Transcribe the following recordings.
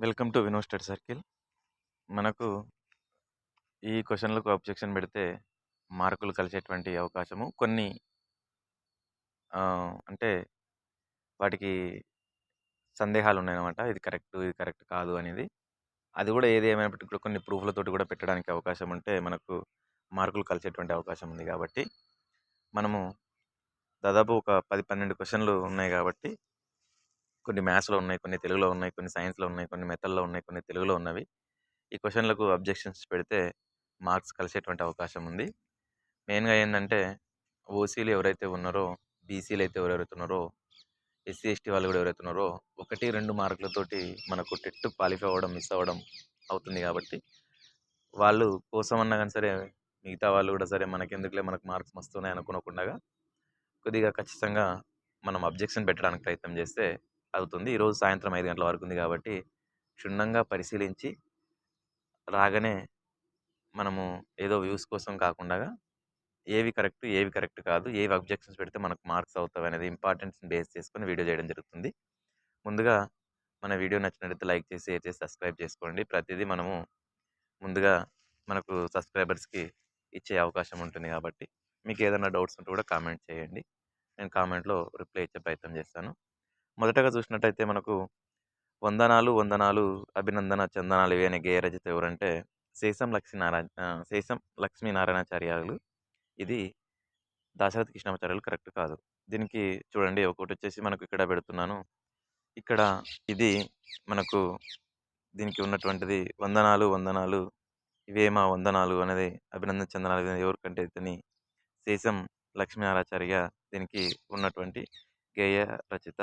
Welcome to Vino study circle. మనకు ఈ క్వశ్చన్లకు objection పెడితే మార్కులు కలిసేటువంటి అవకాశము. కొన్ని అంటే వాటికి సందేహాలు ఉన్నాయన్నమాట ఇది కరెక్ట్ ఇది కరెక్ట్ కాదు అనేది. అది కూడా ఏది ఏమైనప్పటికీ కూడా కొన్ని ప్రూఫ్లతోటి కూడా పెట్టడానికి అవకాశం ఉంటే మనకు మార్కులు కలిసేటువంటి అవకాశం ఉంది కాబట్టి మనము దాదాపు ఒక పది పన్నెండు క్వశ్చన్లు ఉన్నాయి కాబట్టి కొన్ని మ్యాథ్స్లో ఉన్నాయి కొన్ని తెలుగులో ఉన్నాయి కొన్ని సైన్స్లో ఉన్నాయి కొన్ని మెథడ్లో ఉన్నాయి కొన్ని తెలుగులో ఉన్నవి. ఈ క్వశ్చన్లకు అబ్జెక్షన్స్ పెడితే మార్క్స్ కలిసేటువంటి అవకాశం ఉంది. మెయిన్గా ఏంటంటే ఓసీలు ఎవరైతే ఉన్నారో బీసీలు అయితే ఎవరెవరుతున్నారో ఉన్నారో ఎస్సీ ఎస్టీ వాళ్ళు కూడా ఎవరైతే ఉన్నారో ఒకటి రెండు మార్కులతోటి మనకు టెట్ క్వాలిఫై అవ్వడం మిస్ అవ్వడం అవుతుంది కాబట్టి వాళ్ళు కోసం అన్నా కానీ సరే మిగతా వాళ్ళు కూడా సరే మనకెందుకులే మనకు మార్క్స్ వస్తున్నాయి అనుకోకుండా కొద్దిగా ఖచ్చితంగా మనం అబ్జెక్షన్ పెట్టడానికి ప్రయత్నం చేస్తే అవుతుంది. ఈరోజు సాయంత్రం ఐదు గంటల వరకు ఉంది కాబట్టి క్షుణ్ణంగా పరిశీలించి రాగానే మనము ఏదో వ్యూస్ కోసం కాకుండా ఏవి కరెక్ట్ ఏవి కరెక్ట్ కాదు ఏవి అబ్జెక్షన్స్ పెడితే మనకు మార్క్స్ అవుతాయి అనేది ఇంపార్టెన్స్ని బేస్ చేసుకొని వీడియో చేయడం జరుగుతుంది. ముందుగా మన వీడియో నచ్చినట్లయితే లైక్ చేసి షేర్ చేసి సబ్స్క్రైబ్ చేసుకోండి. ప్రతిదీ మనము ముందుగా మనకు సబ్స్క్రైబర్స్కి ఇచ్చే అవకాశం ఉంటుంది కాబట్టి మీకు ఏదైనా డౌట్స్ ఉంటే కూడా కామెంట్ చేయండి. నేను కామెంట్లో రిప్లై ఇచ్చే ప్రయత్నం చేస్తాను. మొదటగా చూసినట్టయితే మనకు వందనాలు వందనాలు అభినందన చందనాలు ఇవి అనే గేయ రచయిత ఎవరంటే శేషం లక్ష్మీనారాయణ శేషం లక్ష్మీనారాయణాచార్యాలు. ఇది దాశరథ కృష్ణాచార్యులు కరెక్ట్ కాదు. దీనికి చూడండి ఒకటి వచ్చేసి మనకు ఇక్కడ పెడుతున్నాను. ఇక్కడ ఇది మనకు దీనికి ఉన్నటువంటిది వందనాలు వందనాలు ఇవే మా వందనాలు అనేది అభినందన చందనాలు అనేది ఎవరికంటే ఇతని శేషం లక్ష్మీనారాచార్య దీనికి ఉన్నటువంటి గేయ రచిత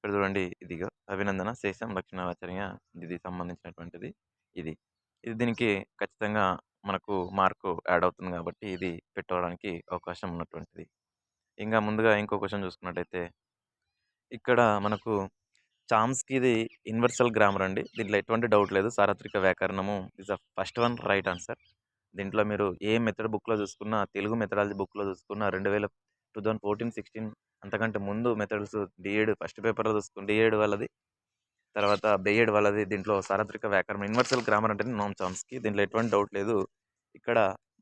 ఇక్కడ చూడండి ఇదిగో అభినందన శేషం లక్ష్మీనారాచార్య ఇది సంబంధించినటువంటిది. ఇది. ఇది దీనికి ఖచ్చితంగా మనకు మార్కు యాడ్ అవుతుంది కాబట్టి ఇది పెట్టుకోవడానికి అవకాశం ఉన్నటువంటిది. ఇంకా ముందుగా ఇంకో క్వశ్చన్ చూసుకున్నట్టయితే ఇక్కడ మనకు ఛామ్స్కి ఇది యూనివర్సల్ గ్రామర్ అండి. దీంట్లో ఎటువంటి డౌట్ లేదు. సార్వత్రిక వ్యాకరణము is the first one right answer దీంట్లో మీరు ఏ మెథడ్ బుక్లో చూసుకున్నా తెలుగు మెథడాలజీ బుక్లో చూసుకున్నా రెండు వేల టూ థౌజండ్ ఫోర్టీన్ సిక్స్టీన్ అంతకంటే ముందు మెథడ్స్ డిఏడ్ ఫస్ట్ పేపర్లో చూసుకుని డిఎడ్ వాళ్ళది తర్వాత బేఎడ్ వాళ్ళది దీంట్లో సార్వత్రిక వ్యాకరణం యూనివర్సల్ గ్రామర్ అంటే నోమ్ చామ్స్కి దీంట్లో ఎటువంటి డౌట్ లేదు. ఇక్కడ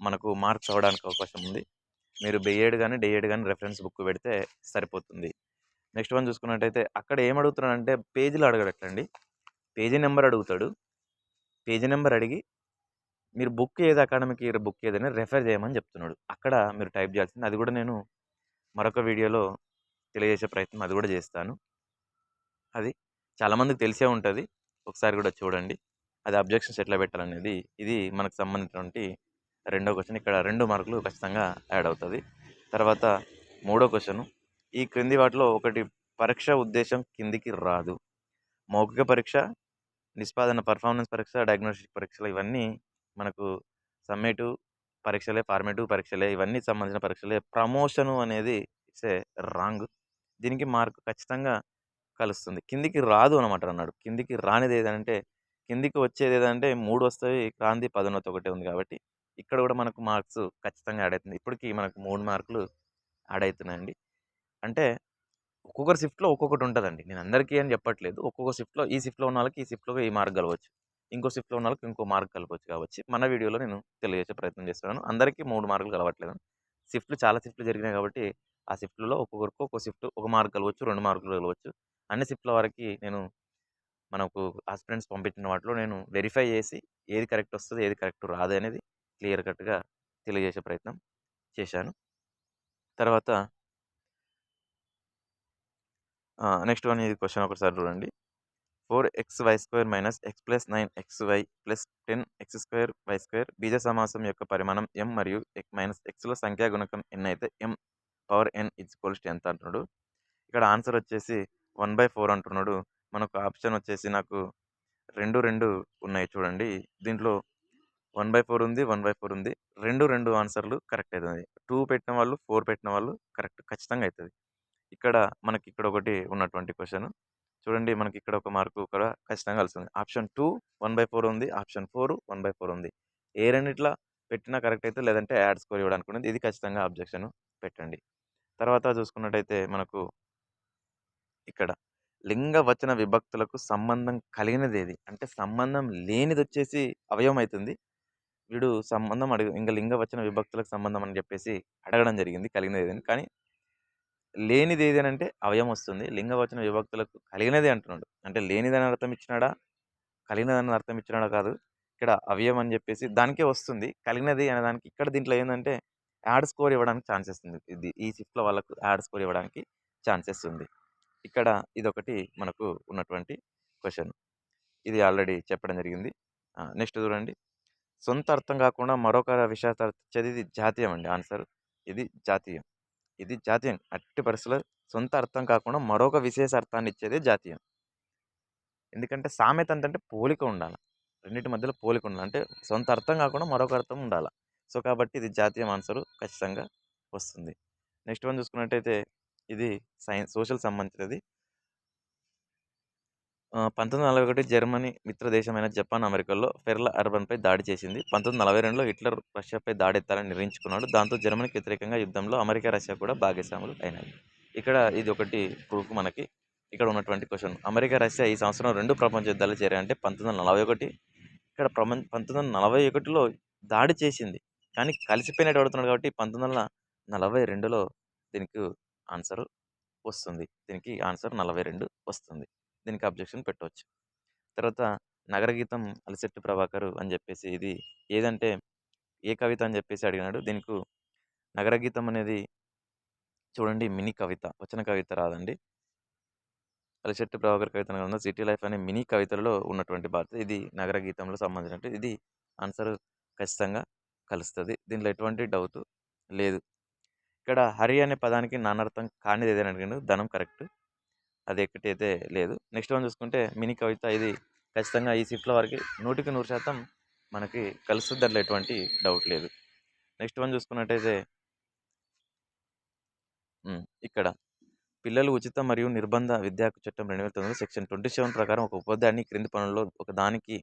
మనకు మార్క్స్ అవ్వడానికి అవకాశం ఉంది. మీరు బేఎడ్ కానీ డిఎడ్ కానీ రెఫరెన్స్ బుక్ పెడితే సరిపోతుంది. నెక్స్ట్ వన్ చూసుకున్నట్టయితే అక్కడ ఏం అడుగుతున్నాడంటే పేజీలు అడగడట్లండి. పేజీ నెంబర్ అడుగుతాడు. పేజీ నెంబర్ అడిగి మీరు బుక్ ఏది అకాడమిక్ ఇయర్ బుక్ ఏదని రెఫర్ చేయమని చెప్తున్నాడు. అక్కడ మీరు టైప్ చేయాల్సింది. అది కూడా నేను మరొక వీడియోలో తెలియజేసే ప్రయత్నం అది కూడా చేస్తాను. అది చాలామందికి తెలిసే ఉంటుంది. ఒకసారి కూడా చూడండి. అది అబ్జెక్షన్స్ ఎట్లా పెట్టాలనేది. ఇది మనకు సంబంధించినటువంటి రెండో క్వశ్చన్. ఇక్కడ రెండు మార్కులు ఖచ్చితంగా యాడ్ అవుతుంది. తర్వాత మూడో క్వశ్చన్. ఈ క్రింది వాటిలో ఒకటి పరీక్ష ఉద్దేశం కిందికి రాదు. మౌఖిక పరీక్ష నిష్పాదన పర్ఫార్మెన్స్ పరీక్ష డయాగ్నోస్టిక్ పరీక్షలు ఇవన్నీ మనకు సమ్మేటివ్ పరీక్షలే ఫార్మేటివ్ పరీక్షలే ఇవన్నీ సంబంధించిన పరీక్షలే. ప్రమోషను అనేది ఇట్స్ ఏ రాంగ్. దీనికి మార్క్ ఖచ్చితంగా కలుస్తుంది. కిందికి రాదు అనమాట అన్నాడు. కిందికి రానిది ఏదంటే కిందికి వచ్చేది ఏదంటే మూడు వస్తాయి క్రాంతి పదోన్నతి ఒకటే ఉంది కాబట్టి ఇక్కడ కూడా మనకు మార్క్స్ ఖచ్చితంగా యాడ్ అవుతుంది. ఇప్పటికీ మనకు మూడు మార్కులు యాడ్ అవుతున్నాయండి. అంటే ఒక్కొక్కరు షిఫ్ట్లో ఒక్కొక్కటి ఉంటుందండి. నేను అందరికీ అని చెప్పట్లేదు. ఒక్కొక్క షిఫ్ట్లో ఈ షిఫ్ట్లో ఉన్న వాళ్ళకి ఈ షిఫ్ట్లో ఈ మార్క్ కలవచ్చు. ఇంకో షిఫ్ట్లో ఉన్న వాళ్ళకి ఇంకో మార్క్ కలవచ్చు కాబట్టి మన వీడియోలో నేను తెలియజేసే ప్రయత్నం చేస్తున్నాను. అందరికీ మూడు మార్కులు కలవట్లేదు. షిఫ్ట్లు చాలా షిఫ్ట్లు జరిగినాయి కాబట్టి ఆ షిఫ్ట్లో ఒక్కొక్కరికి ఒక్కొక్క షిఫ్ట్ ఒక మార్క్ కలవచ్చు రెండు మార్కులు కలవచ్చు. అన్ని షిఫ్ట్ల వరకు నేను మనకు హస్బెండ్స్ పంపించిన వాటిలో నేను వెరిఫై చేసి ఏది కరెక్ట్ వస్తుంది ఏది కరెక్ట్ రాదు అనేది క్లియర్ కట్గా తెలియజేసే ప్రయత్నం చేశాను. తర్వాత నెక్స్ట్ వన్ ఇది క్వశ్చన్ ఒకసారి చూడండి. Four X Y square minus X plus nine X Y plus ten X square Y square బీజ సమాసం యొక్క పరిమాణం ఎం మరియు ఎక్ మైనస్ ఎక్స్లో సంఖ్యా గుణకం ఎన్ అయితే ఎం పవర్ ఎన్ ఈక్వల్స్ ఎంత అంటున్నాడు. ఇక్కడ ఆన్సర్ వచ్చేసి వన్ బై ఫోర్ అంటున్నాడు. మనకు ఆప్షన్ వచ్చేసి నాకు రెండు రెండు ఉన్నాయి చూడండి. దీంట్లో వన్ బై ఫోర్ ఉంది వన్ బై ఫోర్ ఉంది. రెండు రెండు ఆన్సర్లు కరెక్ట్ అవుతుంది. టూ పెట్టిన వాళ్ళు ఫోర్ పెట్టిన వాళ్ళు కరెక్ట్ ఖచ్చితంగా అవుతుంది. ఇక్కడ మనకి ఇక్కడ ఒకటి ఉన్నటువంటి క్వశ్చన్. చూడండి మనకి ఇక్కడ ఒక మార్కు కూడా ఖచ్చితంగా కలుస్తుంది option two one by four ఉంది option four one by four ఉంది. ఏ రెండిట్లా పెట్టినా కరెక్ట్ అయితే లేదంటే యాడ్ స్కోర్ ఇవ్వడానికి ఉంది. ఇది ఖచ్చితంగా అబ్జెక్షన్ పెట్టండి. తర్వాత చూసుకున్నట్టయితే మనకు ఇక్కడ లింగ వచన విభక్తులకు సంబంధం కలిగినదేది? అంటే సంబంధం లేనిదొచ్చేసి అవయవం అవుతుంది వీడు సంబంధం అడుగు ఇంకా లింగ వచన విభక్తులకు సంబంధం అని చెప్పేసి అడగడం జరిగింది కలిగినదేదని. కానీ లేనిదేది అంటే అవయం వస్తుంది. లింగ వచన విభక్తులకు కలిగినదే అంటున్నాడు. అంటే లేనిదని అర్థం ఇచ్చినాడా? కలిగినదని అర్థం ఇచ్చినాడా కాదు. ఇక్కడ అవయం అని చెప్పేసి దానికే వస్తుంది. కలిగినది అనే దానికి ఇక్కడ దీంట్లో ఏంటంటే యాడ్ స్కోర్ ఇవ్వడానికి ఛాన్సెస్ ఉంది. ఇది ఈ షిఫ్ట్‌లో వాళ్ళకు యాడ్ స్కోర్ ఇవ్వడానికి ఛాన్సెస్ ఉంది. ఇక్కడ ఇదొకటి మనకు ఉన్నటువంటి క్వశ్చన్ ఇది ఆల్రెడీ చెప్పడం జరిగింది. నెక్స్ట్ చూడండి. సొంత అర్థం కాకుండా మరొక విషయార్థం ఇచ్చేది ఇది జాతీయం అండి ఆన్సర్. ఇది జాతీయం. ఇది జాతీయం. అట్టి పరిస్థితుల్లో సొంత అర్థం కాకుండా మరొక విశేష అర్థాన్ని ఇచ్చేదే జాతీయం. ఎందుకంటే సామెత అంటే పోలిక ఉండాల. రెండింటి మధ్యలో పోలిక ఉండాలి. అంటే సొంత అర్థం కాకుండా మరొక అర్థం ఉండాల. సో, కాబట్టి ఇది జాతీయం ఆన్సరు ఖచ్చితంగా వస్తుంది. నెక్స్ట్ వన్ చూసుకున్నట్టయితే ఇది సైన్స్ సోషల్ సంబంధించినది. ఆహ్, 1941 జర్మనీ మిత్ర దేశమైన జపాన్, అమెరికాలో ఫెర్ల అర్బన్పై దాడి చేసింది. 1942లో హిట్లర్ రష్యాపై దాడెత్తాలని నిర్ణయించుకున్నాడు. దాంతో జర్మనీకి వ్యతిరేకంగా యుద్ధంలో అమెరికా, రష్యా కూడా భాగస్వాములు అయినాయి. ఇక్కడ ఇది ఒకటి ప్రూఫ్ మనకి. ఇక్కడ ఉన్నటువంటి క్వశ్చన్ అమెరికా, రష్యా ఈ సంవత్సరం రెండు ప్రపంచ యుద్ధాలు చేరాయంటే 1941 ఇక్కడ ప్రపంచ 1941లో దాడి చేసింది. కానీ కలిసిపోయినట్టు అడుగుతున్నాడు కాబట్టి 1942లో దీనికి ఆన్సర్ వస్తుంది. దీనికి ఆన్సర్ 42 వస్తుంది. దీనికి అబ్జెక్షన్ పెట్టవచ్చు తర్వాత నగరగీతం అలిశెట్టి ప్రభాకరు అని చెప్పేసి ఇది ఏదంటే ఏ కవిత అని చెప్పేసి అడిగినాడు. దీనికి నగరగీతం అనేది చూడండి మినీ కవిత. వచ్చిన కవిత రాదండి. అలిశెట్టి ప్రభాకర్ కవిత గ్రంథం 'సిటీ లైఫ్' అనే మినీ కవితలో ఉన్నటువంటి భారత ఇది నగర గీతంలో సంబంధించినట్టు ఇది ఆన్సర్ ఖచ్చితంగా కలుస్తుంది దీంట్లో ఎటువంటి డౌట్ లేదు. ఇక్కడ హరి అనే పదానికి నానార్థం కానిది ఏదైనా అడిగాడు ధనం కరెక్ట్. అది ఎక్కటి అయితే లేదు. నెక్స్ట్ వన్ చూసుకుంటే మినీ కవిత ఇది ఖచ్చితంగా ఈ షిఫ్ట్‌ల వరకి 100కి 100% మనకి కలుస్తుంది దాంట్లో ఎటువంటి డౌట్ లేదు. నెక్స్ట్ వన్ చూసుకున్నట్టయితే ఇక్కడ పిల్లలు ఉచిత మరియు నిర్బంధ విద్యా హక్కు చట్టం 2009 సెక్షన్ 27 ప్రకారం ఒక ఉపాధ్యాయుని క్రింది పనుల్లో ఒక దానికి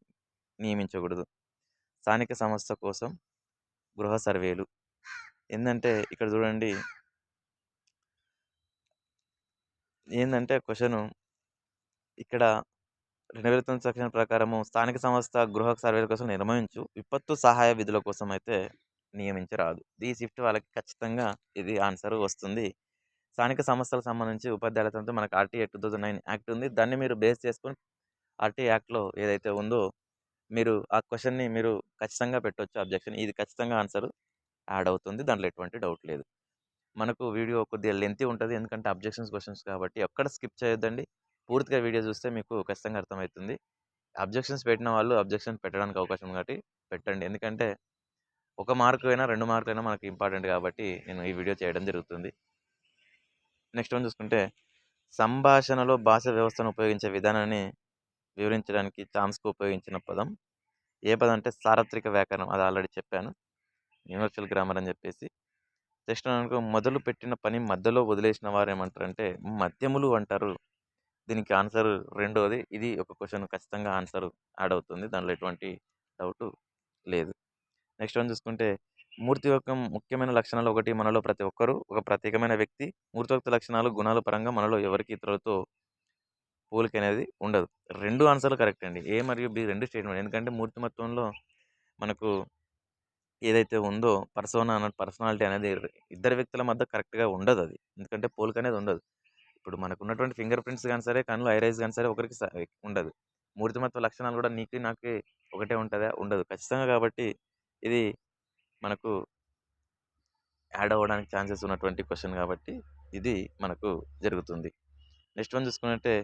నియమించకూడదు. స్థానిక సంస్థ కోసం గృహ సర్వేలు. ఏందంటే ఇక్కడ చూడండి ఏంటంటే క్వశ్చన్ ఇక్కడ 2009 సెక్షన్ ప్రకారము స్థానిక సంస్థ గృహ సర్వేల కోసం నిర్వహించు విపత్తు సహాయ విధుల కోసం అయితే నియమించరాదు. ఈ షిఫ్ట్ వాళ్ళకి ఖచ్చితంగా ఇది ఆన్సర్ వస్తుంది. స్థానిక సంస్థలకు సంబంధించి ఉపాధ్యాయులతో మనకు ఆర్‌టీఏ 2009 యాక్ట్ ఉంది. దాన్ని మీరు బేస్ చేసుకొని ఆర్టీ యాక్ట్‌లో ఏదైతే ఉందో మీరు ఆ క్వశ్చన్ని మీరు ఖచ్చితంగా పెట్టొచ్చు అబ్జెక్షన్. ఇది ఖచ్చితంగా ఆన్సర్ యాడ్ అవుతుంది. దాంట్లో ఎటువంటి డౌట్ లేదు. మనకు వీడియో కొద్దిగా లెంతి ఉంటుంది ఎందుకంటే అబ్జెక్షన్స్ క్వశ్చన్స్ కాబట్టి ఎక్కడ స్కిప్ చేయొద్దండి. పూర్తిగా వీడియో చూస్తే మీకు ఖచ్చితంగా అర్థమవుతుంది. అబ్జెక్షన్స్ పెట్టిన వాళ్ళు అబ్జెక్షన్స్ పెట్టడానికి అవకాశం కాబట్టి పెట్టండి. ఎందుకంటే ఒక మార్క్ అయినా, 2 మార్కులైనా మనకి ఇంపార్టెంట్ కాబట్టి నేను ఈ వీడియో చేయడం జరుగుతుంది. నెక్స్ట్ వన్ చూసుకుంటే సంభాషణలో భాష వ్యవస్థను ఉపయోగించే విధానాన్ని వివరించడానికి చామ్స్కీ ఉపయోగించిన పదం ఏ పదం అంటే సార్వత్రిక వ్యాకరణం. అది ఆల్రెడీ చెప్పాను. యూనివర్సల్ గ్రామర్ అని చెప్పేసి. జస్ట్ అనుకో మొదలు పెట్టిన పని మధ్యలో వదిలేసిన వారు ఏమంటారంటే మధ్యములు అంటారు. దీనికి ఆన్సర్ రెండోది. ఇది ఒక క్వశ్చన్ ఖచ్చితంగా ఆన్సర్ యాడ్ అవుతుంది. దాంట్లో ఎటువంటి డౌట్ లేదు. నెక్స్ట్ వన్ చూసుకుంటే మూర్తి యొక్క ముఖ్యమైన లక్షణాలు ఒకటి మనలో ప్రతి ఒక్కరు ఒక ప్రత్యేకమైన వ్యక్తి. మూర్తోక్త లక్షణాలు, గుణాల పరంగా మనలో ఎవరికి ఇతరులతో పోలిక అనేది ఉండదు. రెండు ఆన్సర్‌లు కరెక్ట్ అండి. ఏ మరియు బి రెండు స్టేట్‌మెంట్. ఎందుకంటే మూర్తిమత్వంలో మనకు ఏదైతే ఉందో పర్సోనా అన్న పర్సనాలిటీ అనేది ఇద్దరు వ్యక్తుల మధ్య కరెక్ట్‌గా ఉండదు అది ఎందుకంటే పోలిక అనేది ఉండదు. ఇప్పుడు మనకున్నటువంటి ఫింగర్ ప్రింట్స్ కానీ సరే, కళ్ళు ఐరైస్ కానీ సరే ఒకరికి ఉండదు. మూర్తిమత్వ లక్షణాలు కూడా నీకు, నాకు ఒకటే ఉంటుందా ఉండదు. ఖచ్చితంగా కాబట్టి ఇది మనకు యాడ్ అవ్వడానికి ఛాన్సెస్ ఉన్నటువంటి క్వశ్చన్ కాబట్టి ఇది మనకు జరుగుతుంది. నెక్స్ట్ వన్ చూసుకున్నట్టే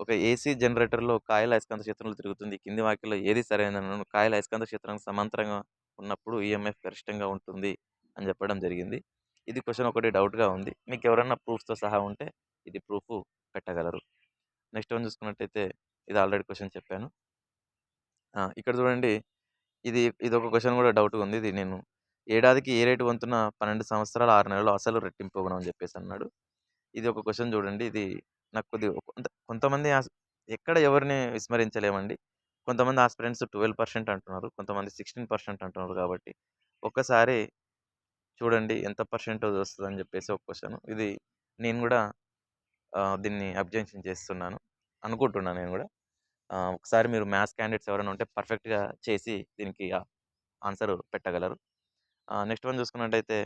ఒక ఏసీ జనరేటర్‌లో కాయల అయస్కాంత క్షేత్రంలో తిరుగుతుంది. కింది వాక్యాల్లో ఏది సరైనదనను కాయల అయస్కాంత క్షేత్రానికి సమాంతరంగా ఉన్నప్పుడు ఈఎంఎఫ్ గరిష్టంగా ఉంటుంది అని చెప్పడం జరిగింది. ఇది క్వశ్చన్ ఒకటి డౌట్‌గా ఉంది. మీకు ఎవరన్నా ప్రూఫ్స్‌తో సహా ఉంటే ఇది ప్రూఫ్ పెట్టగలరు. నెక్స్ట్ వన్ చూసుకున్నట్టయితే ఇది ఆల్రెడీ క్వశ్చన్ చెప్పాను. ఇక్కడ చూడండి. ఇది ఇది ఒక క్వశ్చన్ కూడా డౌట్‌గా ఉంది. ఇది నేను ఏడాదికి ఏ రేటు వంతున 12 సంవత్సరాలు ఆరు నెలలు అసలు రెట్టింపు అని చెప్పేసి అన్నాడు. ఇది ఒక క్వశ్చన్ చూడండి. ఇది నాకు కొద్దిగా కొంత కొంతమంది ఆస్ ఎక్కడ ఎవరిని విస్మరించలేమండి. కొంతమంది ఆస్పిరెంట్స్ 12% అంటున్నారు. కొంతమంది 16% అంటున్నారు కాబట్టి ఒక్కసారి చూడండి ఎంత పర్సెంటేజ్ వస్తుందని చెప్పేసి ఒక క్వశ్చన్ ఇది నేను కూడా దీన్ని అబ్జెన్షన్ చేస్తున్నాను. అనుకుంటున్నాను నేను కూడా ఒకసారి మీరు మ్యాథ్స్ క్యాండిడేట్స్ ఎవరైనా ఉంటే పర్ఫెక్ట్‌గా చేసి దీనికి ఆన్సర్ పెట్టగలరు. నెక్స్ట్ వన్ చూసుకున్నట్టయితే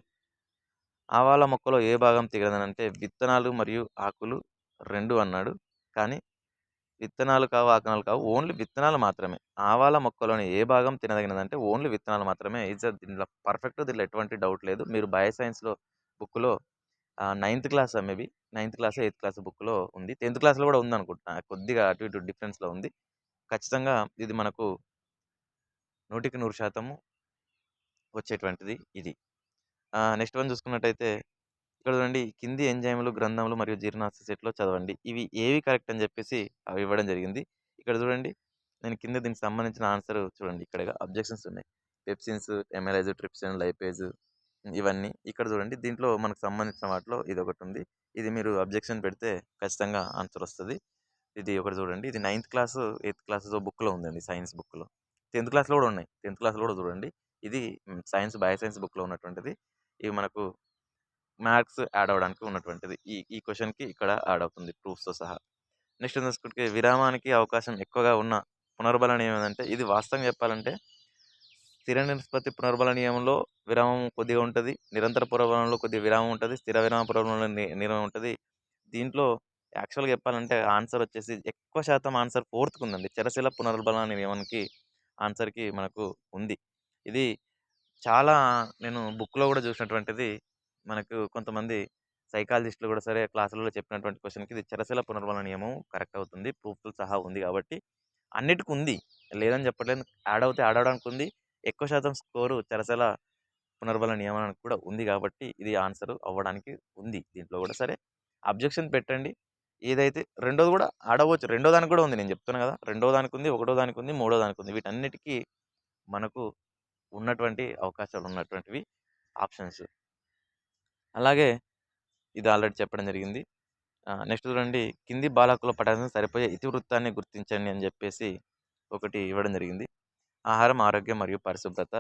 ఆవాల మొక్కలో ఏ భాగం తిగదనంటే విత్తనాలు మరియు ఆకులు రెండు అన్నాడు. కానీ విత్తనాలు కావు, ఆకనాలు కావు. ఓన్లీ విత్తనాలు మాత్రమే. ఆవాల మొక్కలోని ఏ భాగం తినదగినదంటే ఓన్లీ విత్తనాలు మాత్రమే. ఇట్స్ ఎ దీంట్లో పర్ఫెక్ట్ దీంట్లో ఎటువంటి డౌట్ లేదు. మీరు బయో సైన్స్‌లో బుక్‌లో ninth class maybe ninth class eighth class బుక్‌లో ఉంది. 10థ్ క్లాస్‌లో గూడా ఉందనుకుంటున్నా. కొద్దిగా అటు ఇటు డిఫరెన్స్‌లో ఉంది. ఖచ్చితంగా ఇది మనకు 100కి 100% వచ్చేటువంటిది ఇది. నెక్స్ట్ వన్ చూసుకున్నట్టయితే ఇక్కడ చూడండి కింది ఎంజైములు, గ్రంథములు మరియు జీర్ణాస్తి సెట్‌లో చదవండి. ఇవి ఏవి కరెక్ట్ అని చెప్పేసి అవి ఇవ్వడం జరిగింది. ఇక్కడ చూడండి నేను కింద దీనికి సంబంధించిన ఆన్సర్ చూడండి ఇక్కడ అబ్జెక్షన్స్ ఉన్నాయి. పెప్సిన్స్, ఎమైలేజ్, ట్రిప్సిన్, లైపేజ్ ఇవన్నీ. ఇక్కడ చూడండి దీంట్లో మనకు సంబంధించిన వాటిలో ఇది ఒకటి ఉంది ఇది మీరు అబ్జెక్షన్ పెడితే ఖచ్చితంగా ఆన్సర్ వస్తుంది ఇది ఒకటి చూడండి. ఇది నైన్త్ క్లాసు, ఎయిత్ క్లాస్‌లో బుక్‌లో ఉందండి సైన్స్ బుక్‌లో. 10థ్ క్లాస్‌లో కూడా ఉన్నాయి. 10థ్ క్లాస్‌లో కూడా చూడండి. ఇది సైన్స్ బయో సైన్స్ బుక్‌లో ఉన్నటువంటిది. ఇవి మనకు మ్యాథ్స్ యాడ్ అవ్వడానికి ఉన్నటువంటిది. ఈ ఈ క్వశ్చన్కి ఇక్కడ యాడ్ అవుతుంది ప్రూఫ్స్‌తో సహా. నెక్స్ట్ చూసుకుంటే విరామానికి అవకాశం ఎక్కువగా ఉన్న పునర్బల నియమం ఏదంటే ఇది వాస్తవం చెప్పాలంటే స్థిర నిష్పత్తి పునర్బల నియమంలో విరామం కొద్దిగా ఉంటుంది నిరంతర పునర్బలంలో కొద్దిగా విరామం ఉంటుంది స్థిర విరామ పునర్బలంలో నియమం ఉంటుంది దీంట్లో యాక్చువల్‌గా చెప్పాలంటే ఆన్సర్ వచ్చేసి ఎక్కువ శాతం ఆన్సర్ ఫోర్త్‌కి ఉందండి. చరశిల పునర్బల నియమానికి ఆన్సర్‌కి మనకు ఉంది. ఇది చాలా నేను బుక్‌లో కూడా చూసినటువంటిది. మనకు కొంతమంది సైకాలజిస్టులు కూడా సరే క్లాసులలో చెప్పినటువంటి క్వశ్చన్కి ఇది చెరసల పునర్బల నియమం కరెక్ట్ అవుతుంది. ప్రూఫ్‌తో సహా ఉంది కాబట్టి అన్నిటికి ఉంది. లేదని చెప్పట్లేదు. యాడ్ అవుతే యాడ్ అవడానికి ఉంది. ఎక్కువ శాతం స్కోరు చెరసల పునర్బల నియమానికి కూడా ఉంది కాబట్టి ఇది ఆన్సర్ అవ్వడానికి ఉంది. దీంట్లో కూడా సరే అబ్జెక్షన్ పెట్టండి. ఏదైతే రెండోది కూడా ఆడవచ్చు రెండో దానికి కూడా ఉంది. నేను చెప్తున్నా కదా రెండో దానికి ఉంది, ఒకటో దానికి ఉంది, మూడో దానికి ఉంది. వీటన్నిటికీ మనకు ఉన్నటువంటి అవకాశాలు ఉన్నటువంటివి ఆప్షన్స్. అలాగే ఇది ఆల్రెడీ చెప్పడం జరిగింది. నెక్స్ట్ చూడండి కింది బాలకుల పఠానికి సరిపోయే ఇతివృత్తాన్ని గుర్తించండి అని చెప్పేసి ఒకటి ఇవ్వడం జరిగింది. ఆహారం, ఆరోగ్యం మరియు పరిశుభ్రత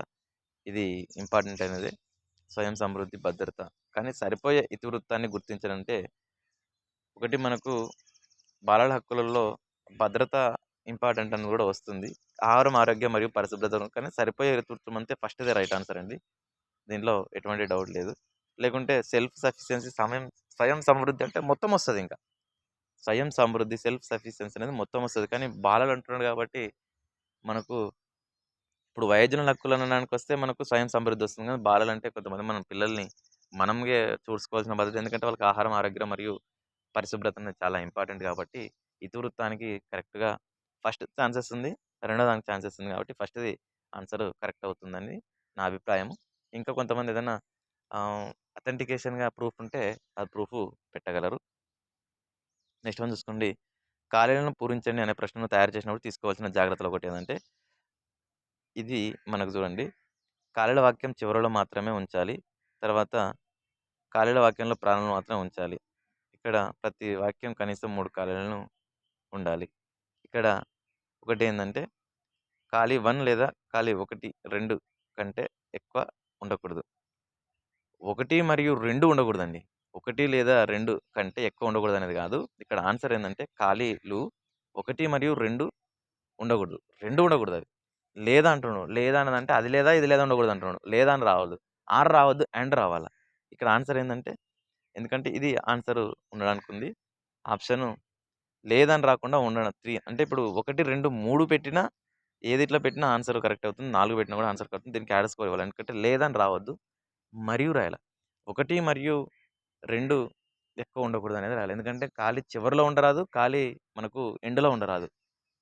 ఇది ఇంపార్టెంట్ అయినదే. స్వయం సమృద్ధి, భద్రత. కానీ సరిపోయే ఇతివృత్తాన్ని గుర్తించాలంటే ఒకటి మనకు బాలల హక్కులలో భద్రత ఇంపార్టెంట్ అని కూడా వస్తుంది. ఆహారం, ఆరోగ్యం మరియు పరిశుభ్రత కానీ సరిపోయే ఇతివృత్తం అంటే ఫస్ట్‌దే రైట్ ఆన్సర్ అండి. దీనిలో ఎటువంటి డౌట్ లేదు. లేకుంటే సెల్ఫ్ సఫిషియన్సీ సమయం స్వయం సమృద్ధి అంటే మొత్తం వస్తుంది ఇంకా స్వయం సమృద్ధి, సెల్ఫ్ సఫిషియన్సీ అనేది మొత్తం వస్తుంది కానీ బాలలు అంటున్నాడు కాబట్టి మనకు ఇప్పుడు వయోజనుల హక్కులు అనడానికొస్తే మనకు స్వయం సమృద్ధి వస్తుంది. కానీ బాలలు అంటే కొంతమంది మనం పిల్లల్ని మనమే చూసుకోవాల్సిన బాధ్యత. ఎందుకంటే వాళ్ళకి ఆహారం, ఆరోగ్యం మరియు పరిశుభ్రత అనేది చాలా ఇంపార్టెంట్ కాబట్టి ఇతివృత్తానికి కరెక్ట్‌గా ఫస్ట్ ఛాన్సెస్ ఉంది. రెండో దానికి ఛాన్సెస్ ఉంది కాబట్టి ఫస్ట్‌ది ఆన్సర్ కరెక్ట్ అవుతుందని నా అభిప్రాయం. ఇంకా కొంతమంది ఏదైనా అథెంటికేషన్‌గా ప్రూఫ్ ఉంటే ఆ ప్రూఫ్ పెట్టగలరు. నెక్స్ట్ వన్ చూసుకోండి. ఖాళీలను పూరించండి అనే ప్రశ్నను తయారు చేసినప్పుడు తీసుకోవాల్సిన జాగ్రత్తలు ఒకటి ఏంటంటే ఇది మనకు చూడండి. ఖాళీల వాక్యం చివరలో మాత్రమే ఉంచాలి. తర్వాత ఖాళీల వాక్యంలో ప్రాణాలను మాత్రమే ఉంచాలి. ఇక్కడ ప్రతి వాక్యం కనీసం మూడు ఖాళీలను ఉండాలి. ఇక్కడ ఒకటి ఏంటంటే ఖాళీ వన్ లేదా ఖాళీ 1, 2 కంటే ఎక్కువ ఉండకూడదు. ఒకటి మరియు 2 ఉండకూడదండి. 1 లేదా 2 కంటే ఎక్కువ ఉండకూడదనేది గాదు. ఇక్కడ ఆన్సర్ ఏందంటే ఖాళీలు 1 మరియు 2 ఉండకూడదు. 2 అది లేదా అంటున్నాడు. లేదా అన్నదంటే అది లేదా, ఇది లేదా ఉండకూడదు అంటున్నాడు. లేదా అని రావద్దు. ఆర్ రావద్దు. అండ్ రావాలా. ఇక్కడ ఆన్సర్ ఏందంటే ఎందుకంటే ఇది ఆన్సర్ ఉండడానికుంది. ఆప్షన్ లేదని రాకుండా ఉండడం 3 అంటే ఇప్పుడు 1, 2, 3 పెట్టినా ఏదిట్లా పెట్టినా ఆన్సర్ కరెక్ట్ అవుతుంది. 4 పెట్టినా గూడా ఆన్సర్ కరెక్ట్ అవుతుంది. దీనికి యాడ్ స్కోర్ ఇవ్వాలి. ఎందుకంటే లేదని రావద్దు. మరియు రాయాలి ఒకటి మరియు రెండు ఎక్కువ ఉండకూడదు అనేది రాయాలి. ఎందుకంటే ఖాళీ చివరిలో ఉండరాదు. ఖాళీ మనకు ఎండ్‌లో ఉండరాదు.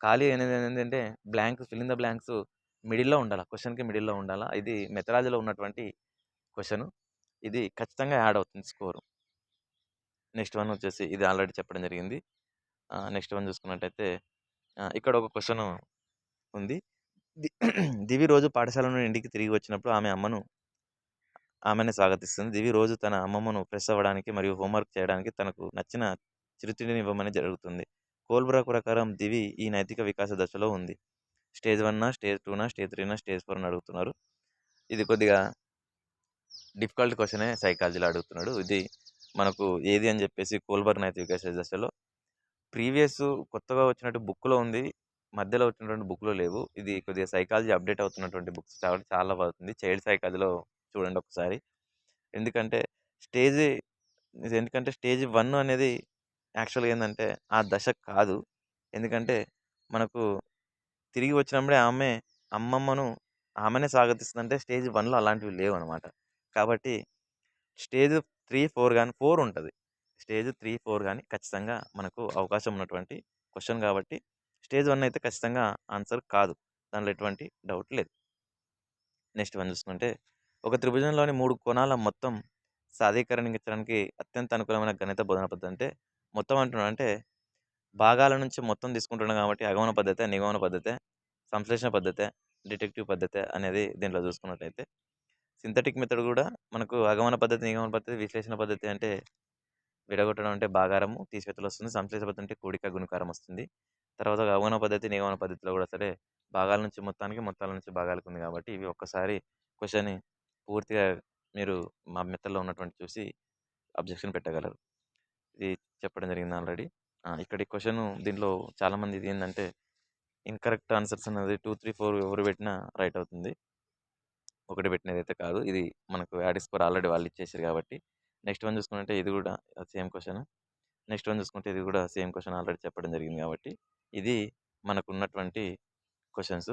ఖాళీ అనేది ఏంటంటే blank fill in the blanks మిడిల్‌లో ఉండాలి క్వశ్చన్కి మిడిల్‌లో ఉండాలి ఇది మెథడాలజీలో ఉన్నటువంటి క్వశ్చన్ ఇది ఖచ్చితంగా యాడ్ అవుతుంది స్కోరు. నెక్స్ట్ వన్ వచ్చేసి ఇది ఆల్రెడీ చెప్పడం జరిగింది. నెక్స్ట్ వన్ చూసుకున్నట్టయితే ఇక్కడ ఒక క్వశ్చన్ ఉంది. ది దివి రోజు పాఠశాల నుండి ఇంటికి తిరిగి వచ్చినప్పుడు ఆమె అమ్మను ఆమెను స్వాగతిస్తుంది. దివి రోజు తన అమ్మమ్మను ఫ్రెష్ అవ్వడానికి మరియు హోంవర్క్ చేయడానికి తనకు నచ్చిన చిరుతిండిని ఇవ్వమని జరుగుతుంది. కోల్బ్రా ప్రకారం దివి ఈ నైతిక వికాస దశలో ఉంది. స్టేజ్ వన్నా, స్టేజ్ టూనా, స్టేజ్ త్రీనా, స్టేజ్ ఫోర్ అని అడుగుతున్నారు. ఇది కొద్దిగా డిఫికల్ట్ క్వశ్చనే సైకాలజీలో అడుగుతున్నాడు. ఇది మనకు ఏది అని చెప్పేసి కోల్బర్గ్ నైతిక వికాస దశలో ప్రీవియస్ కొత్తగా వచ్చినట్టు బుక్‌లో ఉంది. మధ్యలో వచ్చినటువంటి బుక్‌లో లేవు. ఇది కొద్దిగా సైకాలజీ అప్‌డేట్ అవుతున్నటువంటి బుక్స్ కాబట్టి చాలా బాగుంది. చైల్డ్ సైకాలజీలో చూడండి ఒకసారి. ఎందుకంటే స్టేజ్ ఎందుకంటే స్టేజ్ వన్ అనేది యాక్చువల్‌గా ఏంటంటే ఆ దశ కాదు. ఎందుకంటే మనకు తిరిగి వచ్చినప్పుడే ఆమె అమ్మమ్మను ఆమెనే స్వాగతిస్తుందంటే స్టేజ్ వన్లో అలాంటివి లేవు అనమాట కాబట్టి స్టేజ్ త్రీ ఫోర్ కానీ ఫోర్ ఉంటుంది స్టేజ్ త్రీ ఫోర్ కానీ ఖచ్చితంగా మనకు అవకాశం ఉన్నటువంటి క్వశ్చన్ కాబట్టి స్టేజ్ వన్ అయితే ఖచ్చితంగా ఆన్సర్ కాదు. దాంట్లో ఎటువంటి డౌట్ లేదు. నెక్స్ట్ వన్ చూసుకుంటే ఒక త్రిభుజంలోని మూడు కోణాల మొత్తం సాధీకరణించడానికి అత్యంత అనుకూలమైన గణిత బోధన పద్ధతి అంటే మొత్తం అంటున్నాడు అంటే భాగాల నుంచి మొత్తం తీసుకుంటున్నాం కాబట్టి అగమన పద్ధతి నిగమన పద్ధతి సంశ్లేషణ పద్ధతే, డిటెక్టివ్ పద్ధతి అనేది దీంట్లో చూసుకున్నట్లయితే సింథటిక్ మెథడ్ కూడా మనకు అగమన పద్ధతి, నిగమన పద్ధతి, విశ్లేషణ పద్ధతి అంటే విడగొట్టడం అంటే బాగారము తీసివేతలు వస్తుంది. సంశ్లేషణ పద్ధతి అంటే కూడిక, గుణకారం వస్తుంది. తర్వాత అగమన పద్ధతి, నిగమన పద్ధతిలో కూడా సరే భాగాల నుంచి మొత్తానికి, మొత్తాల నుంచి భాగాలకు ఉంది కాబట్టి ఇవి ఒక్కసారి క్వెషన్‌ని పూర్తిగా మీరు మా మెథడ్‌లో ఉన్నటువంటి చూసి అబ్జెక్షన్ పెట్టగలరు. ఇది చెప్పడం జరిగింది ఆల్రెడీ. ఇక్కడ ఈ క్వశ్చన్ దీంట్లో చాలామంది ఇది ఏంటంటే ఇన్‌కరెక్ట్ ఆన్సర్స్ అనేది 2, 3, 4 ఎవరు పెట్టినా రైట్ అవుతుంది. ఒకటి పెట్టినదైతే కాదు. ఇది మనకు యాడ్ స్కోర్ ఆల్రెడీ వాళ్ళు ఇచ్చేసారు కాబట్టి. నెక్స్ట్ వన్ చూసుకుంటే ఇది కూడా సేమ్ క్వశ్చన్ నెక్స్ట్ వన్ చూసుకుంటే ఇది కూడా సేమ్ క్వశ్చన్ ఆల్రెడీ చెప్పడం జరిగింది కాబట్టి ఇది మనకున్నటువంటి క్వశ్చన్స్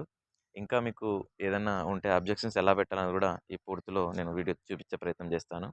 ఇంకా మీకు ఏదన్నా ఉంటే అబ్జెక్షన్స్ ఎలా పెట్టాలని కూడా ఈ పూర్తిలో నేను వీడియో చూపించే ప్రయత్నం చేస్తాను.